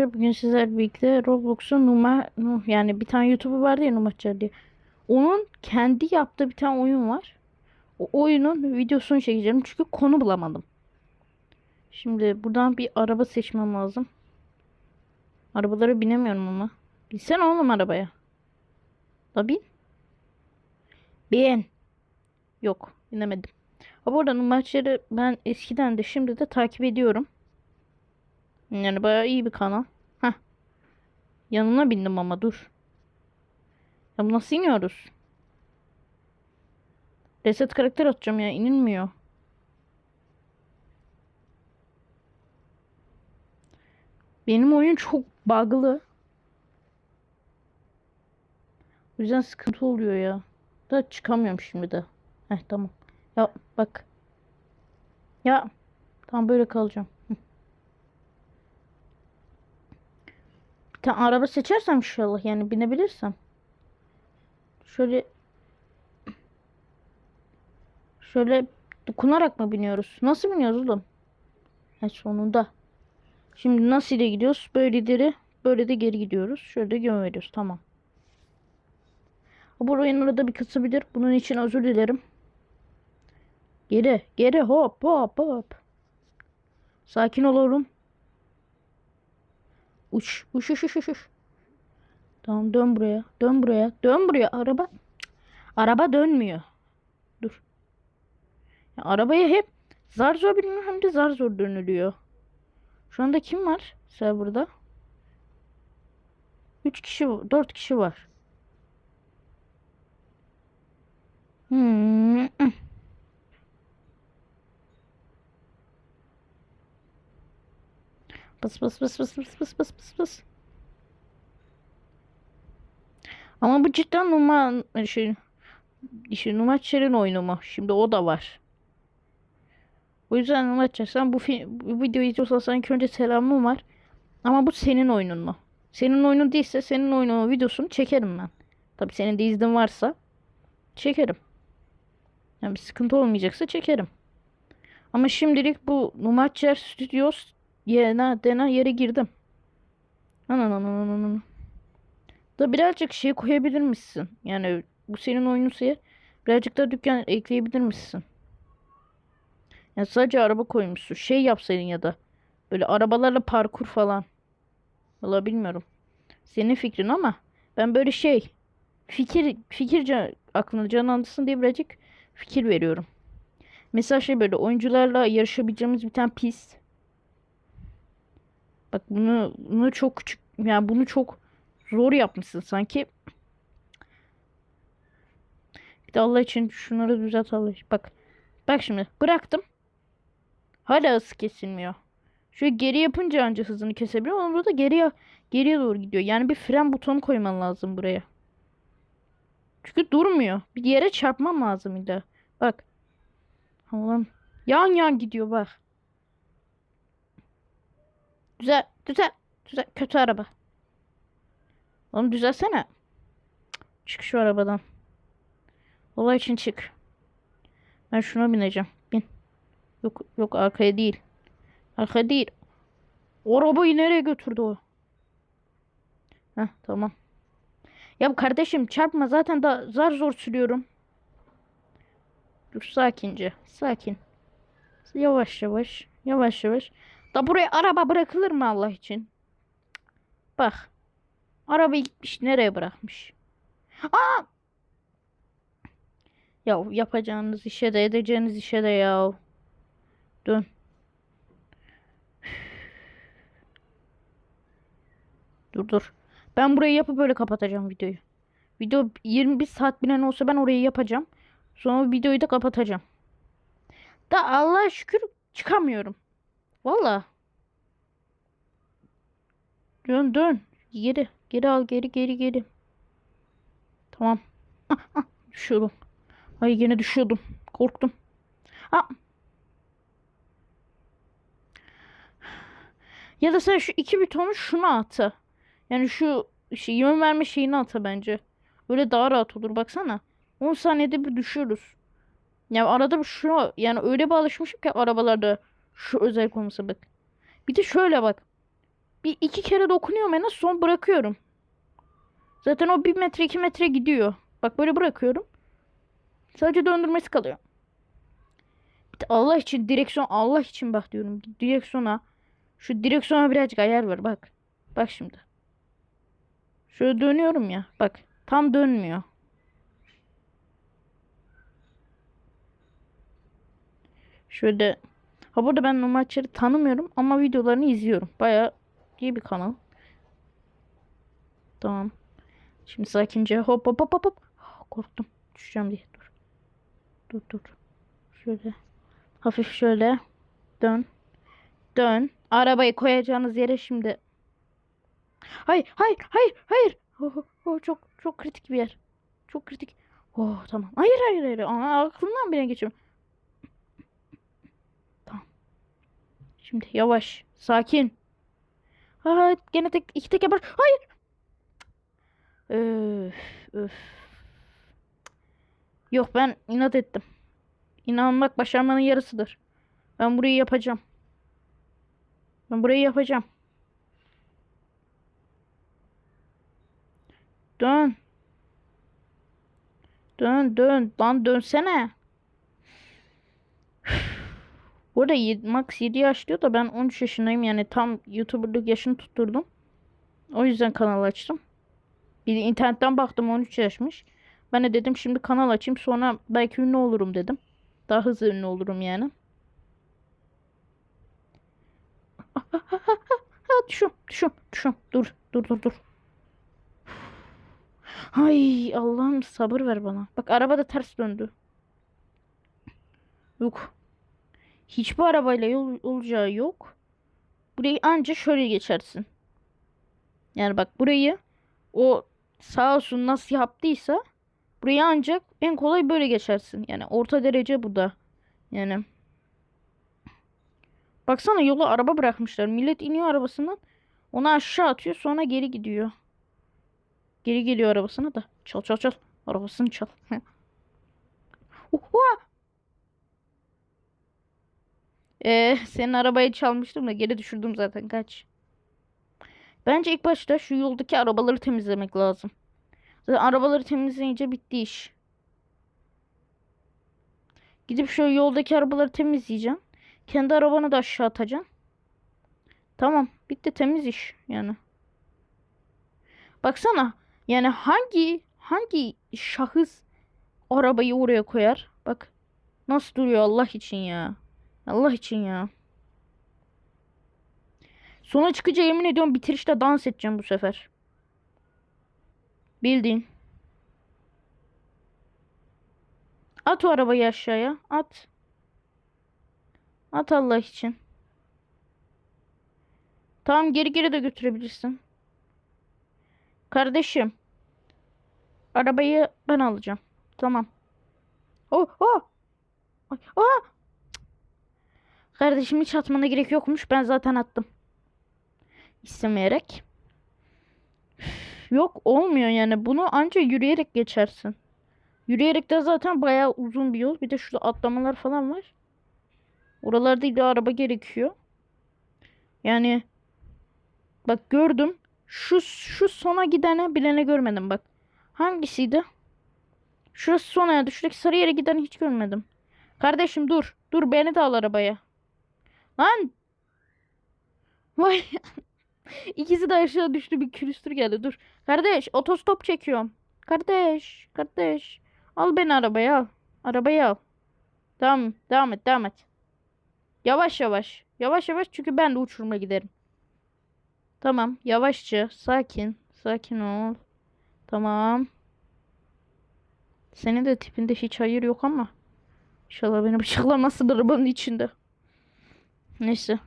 Bugün sizlerle birlikte Roblox'un Numa Nu- yani bir tane YouTuber vardı ya Numaçar diye. Onun kendi yaptığı bir tane oyun var. O oyunun videosunu çekeceğim çünkü konu bulamadım. Şimdi buradan bir araba seçmem lazım. Arabalara binemiyorum ama. Binsene oğlum arabaya. Da bin. Bin. Yok binemedim. Ha bu arada Numaçar'ı ben eskiden de şimdi de takip ediyorum. Yani bayağı iyi bir kanal. Heh. Yanına bindim ama dur. Ya nasıl iniyoruz? Reset karakter atacağım ya inilmiyor. Benim oyun çok bug'lı. O yüzden sıkıntı oluyor ya. Da çıkamıyorum şimdi de. Heh tamam. Ya bak. Ya. Tamam böyle kalacağım. Tane araba seçersem inşallah yani binebilirsem. Şöyle şöyle dokunarak mı biniyoruz? Nasıl biniyoruz oğlum? Ha sonunda. Şimdi nasıl ile gidiyoruz? Böyle ileri, böyle de geri gidiyoruz. Şöyle de yön veriyoruz. Tamam. Bu oyun arada bir kısabilir. Bunun için özür dilerim. Geri, geri hop hop hop. Sakin ol oğlum. Uç, uç, uç, uç, uç. Tamam dön buraya. Dön buraya. Dön buraya. Araba. Araba dönmüyor. Dur. Ya, arabaya hep zar zor biniyor hem de zar zor dönülüyor. Şu anda kim var? Sen burada. 3 kişi, 4 kişi var. Hmm. Bas bas bas bas bas bas bas bas bas. Ama bu cidden Numa şey, işte Numaçer'in oyunu mu? Şimdi o da var. O yüzden Numaçer sen bu, bu videoyu izliyorsan sana önce selamım var. Ama bu senin oyunun mu? Senin oyunun değilse senin oyunun videosunu çekerim ben. Tabii senin de iznin varsa çekerim. Yani bir sıkıntı olmayacaksa çekerim. Ama şimdilik bu Numaçer Studios yerine denen yere girdim. Anananananana. Da birazcık şey koyabilir misin? Yani bu senin oyununsa ya birazcık da dükkan ekleyebilir misin? Yani sadece araba koymuşsun. Şey yapsaydın ya da böyle arabalarla parkur falan. Valla bilmiyorum. Senin fikrin ama ben böyle şey fikir fikirce aklına canlansın diye birazcık fikir veriyorum. Mesela şey böyle oyuncularla yarışabileceğimiz bir tane pist. Bak bunu bunu çok küçük yani bunu çok zor yapmışsın sanki. Bir de Allah için şunları düzelt Allah. Bak. Bak şimdi bıraktım. Hala hız kesilmiyor. Şöyle geri yapınca anca hızını kesebiliyor ama burada geriye geriye doğru gidiyor. Yani bir fren butonu koyman lazım buraya. Çünkü durmuyor. Bir yere çarpmam lazım illa. Bak. Allah'ım. Yan yan gidiyor bak. Güzel, güzel, güzel. Kötü araba. Oğlum düzelsene. Çık şu arabadan. Olay için çık. Ben şuna bineceğim. Bin. Yok yok arkaya değil. Arkaya değil. O arabayı nereye götürdü o? Heh tamam. Ya kardeşim çarpma zaten da zar zor sürüyorum. Dur sakince. Sakin. Yavaş yavaş. Yavaş yavaş. Da buraya araba bırakılır mı Allah için? Bak. Araba gitmiş nereye bırakmış? Aa! Ya yapacağınız işe de edeceğiniz işe de ya. Dön. Dur dur. Ben burayı yapıp böyle kapatacağım videoyu. Video 21 saat bilen olsa ben orayı yapacağım. Sonra videoyu da kapatacağım. Da Allah'a şükür çıkamıyorum. Valla. Dön dön. Geri. Geri al geri geri geri. Tamam. Ah, ah, düşüyordum. Ay yine düşüyordum. Korktum. Ah. Ya da sen şu iki butonu şuna atı. Yani şu şey, yön verme şeyini atı bence. Öyle daha rahat olur baksana. 10 saniyede bir düşüyoruz. Ya arada bir şu yani öyle bir alışmışım ki arabalarda şu özellik olmasa bak. Bir de şöyle bak. bir iki kere dokunuyorum en az son bırakıyorum. Zaten o bir metre iki metre gidiyor. Bak böyle bırakıyorum. Sadece döndürmesi kalıyor. Allah için direksiyon Allah için bak diyorum. Direksiyona şu direksiyona birazcık ayar ver bak. Bak şimdi. Şöyle dönüyorum ya. Bak tam dönmüyor. Şöyle ha burada ben Nomadçar'ı tanımıyorum ama videolarını izliyorum. Bayağı iyi bir kanal. Tamam. Şimdi sakince hop hop hop hop hop. Ah, Korktum. Düşeceğim diye. Dur. Dur dur. Şöyle. Hafif şöyle. Dön. Dön. Arabayı koyacağınız yere şimdi. Hayır, hayır, hayır, hayır. Oh, oh, çok çok kritik bir yer. Çok kritik. Oh tamam. Hayır, hayır, hayır. Aa, aklımdan bile geçiyorum. Tamam. Şimdi yavaş, sakin. Aa, gene tek iki tek yapar. Hayır. Öf, öf. Yok ben inat ettim. İnanmak başarmanın yarısıdır. Ben burayı yapacağım. Ben burayı yapacağım. Dön. Dön dön. Lan dönsene. Burada yedi- max 7 yaş diyor da ben 13 yaşındayım yani tam YouTuber'lık yaşını tutturdum. O yüzden kanal açtım. Bir de internetten baktım 13 yaşmış. Ben de dedim şimdi kanal açayım sonra belki ünlü olurum dedim. Daha hızlı ünlü olurum yani. Ha, düşüyorum, düşüyorum, düşüyorum. Dur, dur, dur, dur. Ay Allah'ım sabır ver bana. Bak araba da ters döndü. Yok. Hiçbir arabayla yol olacağı yok. Burayı anca şöyle geçersin. Yani bak burayı o sağ olsun nasıl yaptıysa burayı ancak en kolay böyle geçersin. Yani orta derece bu da. Yani Baksana yola araba bırakmışlar. Millet iniyor arabasından. Onu aşağı atıyor sonra geri gidiyor. Geri geliyor arabasına da. Çal çal çal. Arabasını çal. Oha! Ee, senin arabayı çalmıştım da geri düşürdüm zaten kaç. Bence ilk başta şu yoldaki arabaları temizlemek lazım. Zaten arabaları temizleyince bitti iş. Gidip şu yoldaki arabaları temizleyeceğim. Kendi arabanı da aşağı atacaksın. Tamam. Bitti temiz iş yani. Baksana. Yani hangi hangi şahıs arabayı oraya koyar? Bak. Nasıl duruyor Allah için ya. Allah için ya. Sona çıkınca yemin ediyorum bitirişte dans edeceğim bu sefer. Bildiğin. At o arabayı aşağıya. At. At Allah için. Tamam geri geri de götürebilirsin. Kardeşim. Arabayı ben alacağım. Tamam. Oh oh. Ah! Kardeşim hiç atmana gerek yokmuş. Ben zaten attım. İstemeyerek. Yok olmuyor yani. Bunu anca yürüyerek geçersin. Yürüyerek de zaten bayağı uzun bir yol. Bir de şurada atlamalar falan var. Oralarda illa araba gerekiyor. Yani bak gördüm. Şu şu sona gidene bilene görmedim bak. Hangisiydi? Şurası sona ya. Şuradaki sarı yere giden hiç görmedim. Kardeşim dur. Dur beni de al arabaya. Lan. Vay. İkisi de aşağı düştü. Bir külüstür geldi. Dur. Kardeş otostop çekiyorum. Kardeş. Kardeş. Al beni arabaya al. Arabayı al. Tamam. Devam et. Devam et. Yavaş yavaş. Yavaş yavaş çünkü ben de uçuruma giderim. Tamam. Yavaşça. Sakin. Sakin ol. Tamam. Senin de tipinde hiç hayır yok ama. İnşallah beni bıçaklamazsın arabanın içinde. Neyse.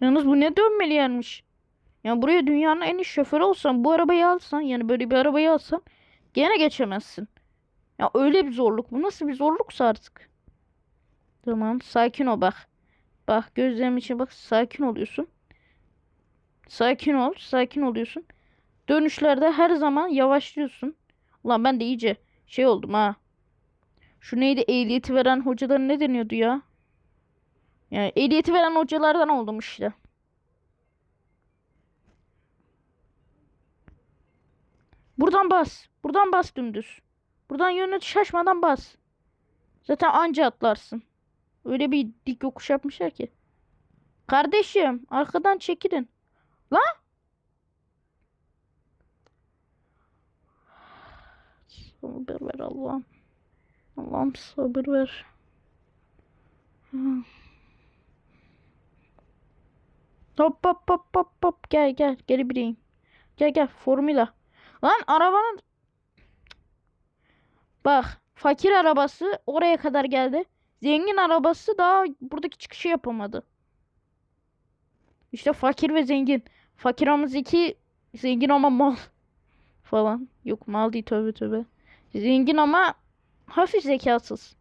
Yalnız bu ne dönmeli yermiş. Ya buraya dünyanın en iyi şoförü olsan bu arabayı alsan yani böyle bir arabayı alsan gene geçemezsin. Ya öyle bir zorluk. Bu nasıl bir zorluksa artık. Tamam sakin ol bak. Bak gözlerim için bak sakin oluyorsun. Sakin ol. Sakin oluyorsun. Dönüşlerde her zaman yavaşlıyorsun. Ulan ben de iyice şey oldum ha. Şu neydi ehliyeti veren hocalara ne deniyordu ya? Yani ehliyeti veren hocalardan oldum işte. Buradan bas. Buradan bas dümdüz. Buradan yönünü şaşmadan bas. Zaten anca atlarsın. Öyle bir dik yokuş yapmışlar ki. Kardeşim arkadan çekilin. Lan! Sabır ver Allah'ım. Allah'ım sabır ver. Hop hop hop hop hop gel gel geri bireyim. Gel gel formula. Lan arabanın Bak fakir arabası oraya kadar geldi. Zengin arabası daha buradaki çıkışı yapamadı. İşte fakir ve zengin. Fakir ama zeki, zengin ama mal falan. Yok mal değil tövbe tövbe. Zengin ama hafif zekasız.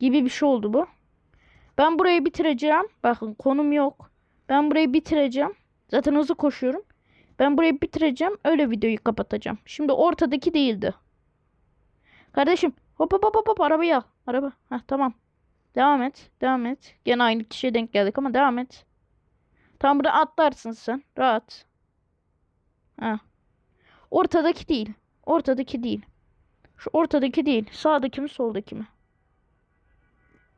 Gibi bir şey oldu bu. Ben burayı bitireceğim. Bakın konum yok. Ben burayı bitireceğim. Zaten hızlı koşuyorum. Ben burayı bitireceğim. Öyle videoyu kapatacağım. Şimdi ortadaki değildi. Kardeşim hop hop hop hop, hop arabayı al. Araba. Heh, tamam. Devam et. Devam et. Gene aynı kişiye denk geldik ama devam et. Tam burada atlarsın sen. Rahat. Ha. Ortadaki değil. Ortadaki değil. Şu ortadaki değil. Sağdaki mi soldaki mi?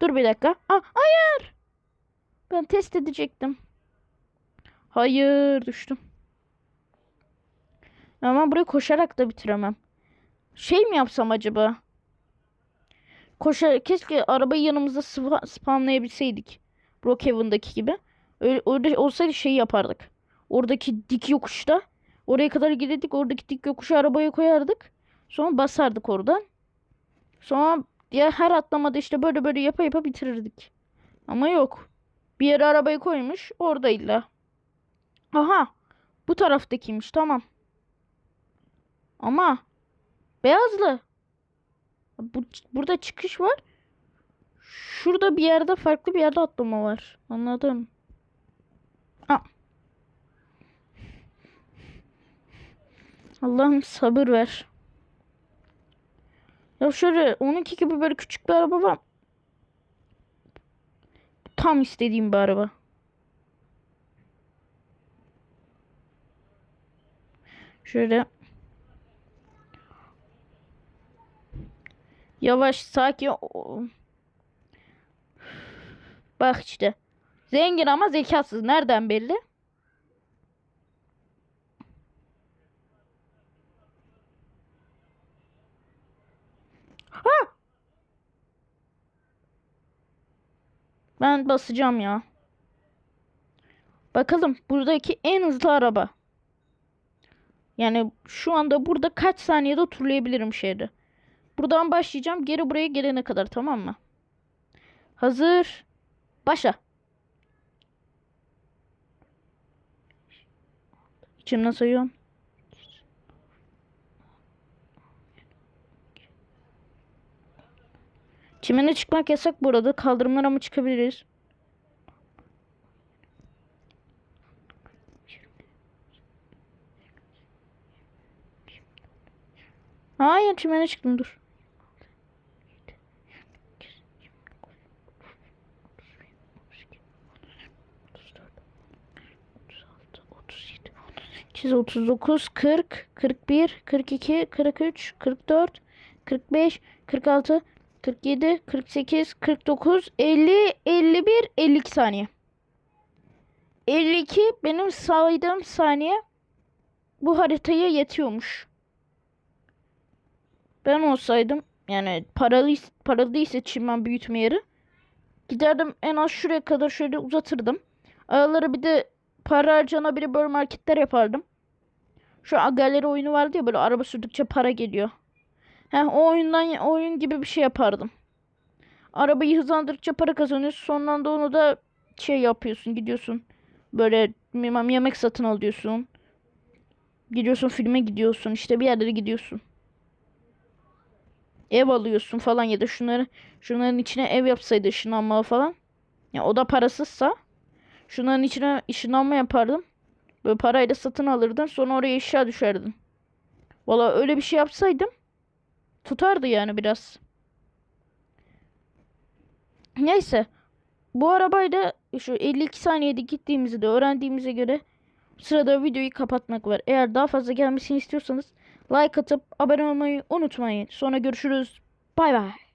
Dur bir dakika. Aa, hayır. Ben test edecektim. Hayır düştüm. Ama burayı koşarak da bitiremem. Şey mi yapsam acaba? Koşa keşke arabayı yanımızda spa- spamlayabilseydik. Brookhaven'daki gibi. Öyle, öyle olsaydı şey yapardık. Oradaki dik yokuşta oraya kadar giderdik. Oradaki dik yokuşa arabayı koyardık. Sonra basardık oradan. Sonra ya her atlamada işte böyle böyle yapa yapa bitirirdik. Ama yok. Bir yere arabayı koymuş. Orada illa. Aha. Bu taraftakiymiş. Tamam. Ama beyazlı. Bu, burada çıkış var. Şurada bir yerde farklı bir yerde atlama var. Anladım. Aa. Allah'ım sabır ver. Ya şöyle onunki gibi böyle küçük bir araba var. Tam istediğim bir araba. Şöyle Yavaş sakin. Bak işte. Zengin ama zekasız. Nereden belli? Ben basacağım ya. Bakalım buradaki en hızlı araba. Yani şu anda burada kaç saniyede turlayabilirim şehri. Buradan başlayacağım. Geri buraya gelene kadar tamam mı? Hazır. Başla. İçimden sayıyorum. Çimene çıkmak yasak burada. Kaldırımlara mı çıkabiliriz? Hayır çimene çıktım dur. Çiz 39, 40, 41, 42, 43, 44, 45, 46, 47, 48, 49, 50, 51, 52 saniye. 52 benim saydığım saniye bu haritaya yetiyormuş. Ben olsaydım yani paralı paralı değilse çimen büyütme yeri giderdim en az şuraya kadar şöyle uzatırdım. Aralara bir de para harcanabilir böyle marketler yapardım. Şu galeri oyunu vardı ya böyle araba sürdükçe para geliyor. Heh, o oyundan oyun gibi bir şey yapardım. Arabayı hızlandırdıkça para kazanıyorsun. Sondan da onu da şey yapıyorsun gidiyorsun. Böyle bilmem yemek satın alıyorsun. Gidiyorsun filme gidiyorsun. işte bir yerlere gidiyorsun. Ev alıyorsun falan ya da şunları şunların içine ev yapsaydı ışınlanma falan. Ya o da parasızsa şunların içine ışınlanma yapardım. Böyle parayla satın alırdın sonra oraya eşya düşerdin. Valla öyle bir şey yapsaydım tutardı yani biraz. Neyse. Bu arabayla şu 52 saniyede gittiğimizi de öğrendiğimize göre sırada videoyu kapatmak var. Eğer daha fazla gelmesini istiyorsanız like atıp abone olmayı unutmayın. Sonra görüşürüz. Bay bay.